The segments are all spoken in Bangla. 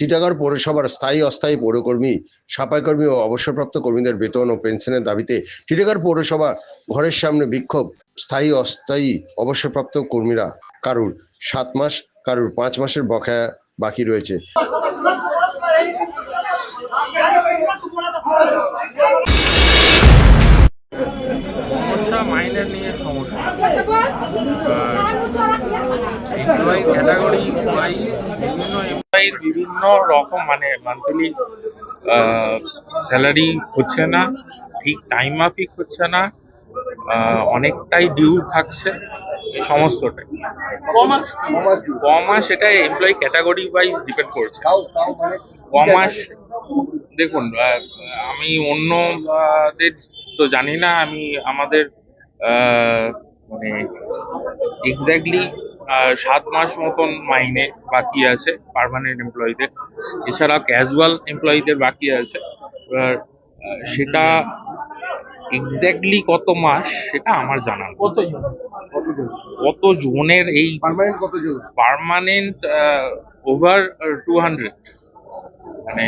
টিটাগড় পৌরসভার স্থায়ী অস্থায়ী পৌরকর্মী সাফাইকর্মী ও অবসরপ্রাপ্ত কর্মীদের বেতন ও পেনশনের দাবিতে টিটাগড় পৌরসভা ঘরের সামনে বিক্ষোভ। স্থায়ী অস্থায়ী অবসরপ্রাপ্ত কর্মীরা কারুর সাত মাস কারুর পাঁচ মাসের বকেয়া বাকি রয়েছে। সমস্যা মাইনের নিয়ে সমস্যা। এমপ্লয়ি ক্যাটাগরি ওয়াইজ বিভিন্ন এমপ্লয়ির বিভিন্ন রকম মানে মান্থলি স্যালারি হচ্ছে না ঠিক টাইম মাফিক হচ্ছে না আহ, অনেকটাই ডিউ থাকছে এই সমস্তটাই। কমাস এটা এমপ্লয়ি ক্যাটাগরি ওয়াইজ ডিপেন্ড করছে। কমাস দেখুন আহ, আমি অন্য দের তো জানি না আমি আমাদের মানে এক্স্যাক্টলি সাত মাস মতন মাইনে বাকি আছে পার্মানেন্ট এমপ্লয়ীদের এছাড়া ক্যাজুয়াল এমপ্লয়ীদের বাকি আছে। এবার সেটা এক্স্যাক্টলি কত মাস সেটা আমার জানা নেই। কত জনের এই পার্মানেন্ট কত জন? পার্মানেন্ট ওভার টু হান্ড্রেড মানে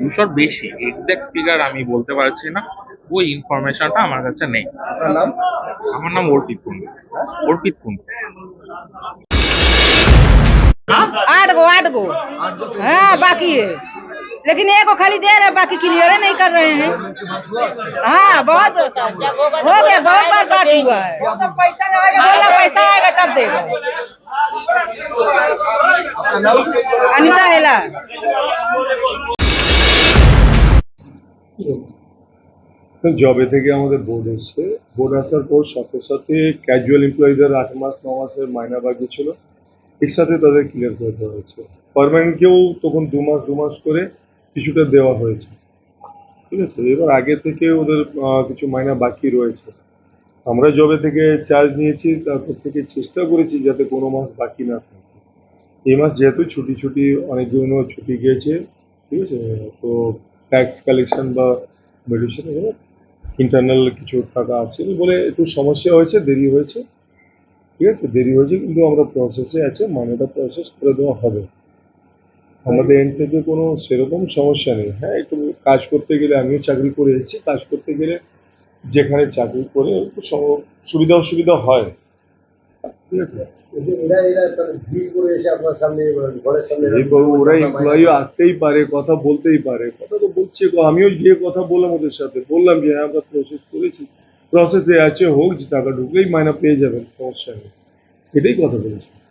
দুশোর বেশি। এক্সাক্ট ফিগার আমি বলতে পারছি না। ওই ইনফরমেশনটা আমার কাছে নেই। আমার নাম অর্পিত কুন্ডু। অর্পিত কুন্ডু। आठ गो आठ गो। हाँ बाकी है। लेकिन एक को खाली दे रहे हैं, बाकी क्लियर नहीं कर रहे हैं। हाँ बहुत हो गया बहुत बार बात हुआ है। बोला पैसा आएगा तब देगा अनिता हेला। জবে থেকে আমাদের বোর্ড এসছে। বোর্ড আসার পর সাথে সাথে ক্যাজুয়াল এমপ্লয়ীদের আট মাস, ন মাসের মাইনা বাকি ছিল। একসাথে তাদের ক্লিয়ার করে দেওয়া হয়েছে। পারমানেন্টকেও তখন দু মাস দু মাস করে কিছুটা দেওয়া হয়েছে। ঠিক আছে? এবার আগে থেকে ওদের কিছু মাইনা বাকি রয়েছে। আমরা জবে থেকে চার্জ নিয়েছি, তারপর থেকে চেষ্টা করেছি যাতে কোনো মাস বাকি না থাকে। এই মাস যেহেতু ছুটি ছুটি অনেকগুলো ছুটি গিয়েছে ঠিক আছে? তো ট্যাক্স কালেকশন বা মেডিসিন এগুলো ইন্টারনাল কিছু টাকা আসেনি বলে একটু সমস্যা হয়েছে, দেরি হয়েছে। ঠিক আছে? দেরি হয়েছে কিন্তু আমরা প্রসেসে আছে, মানেটা প্রসেস করে দেওয়া হবে। আমাদের এন্ড থেকে কোনো সেরকম সমস্যা নেই। হ্যাঁ একটু কাজ করতে গেলে আমিও চাকরি করে এসেছি। কাজ করতে গেলে যেখানে চাকরি করে একটু সুবিধা অসুবিধা হয়। ঠিক আছে? ওরা এমপ্লয়ি আসতেই পারে কথা বলতেই পারে। কথা তো বলছে গো, আমিও গিয়ে কথা বললাম ওদের সাথে। বললাম যে হ্যাঁ, আমরা প্রসেস করেছি। প্রসেসে আছে হোক যে টাকা ঢুকলেই মাইনা পেয়ে যাবেন সমস্যা নেই। এটাই কথা বলেছি।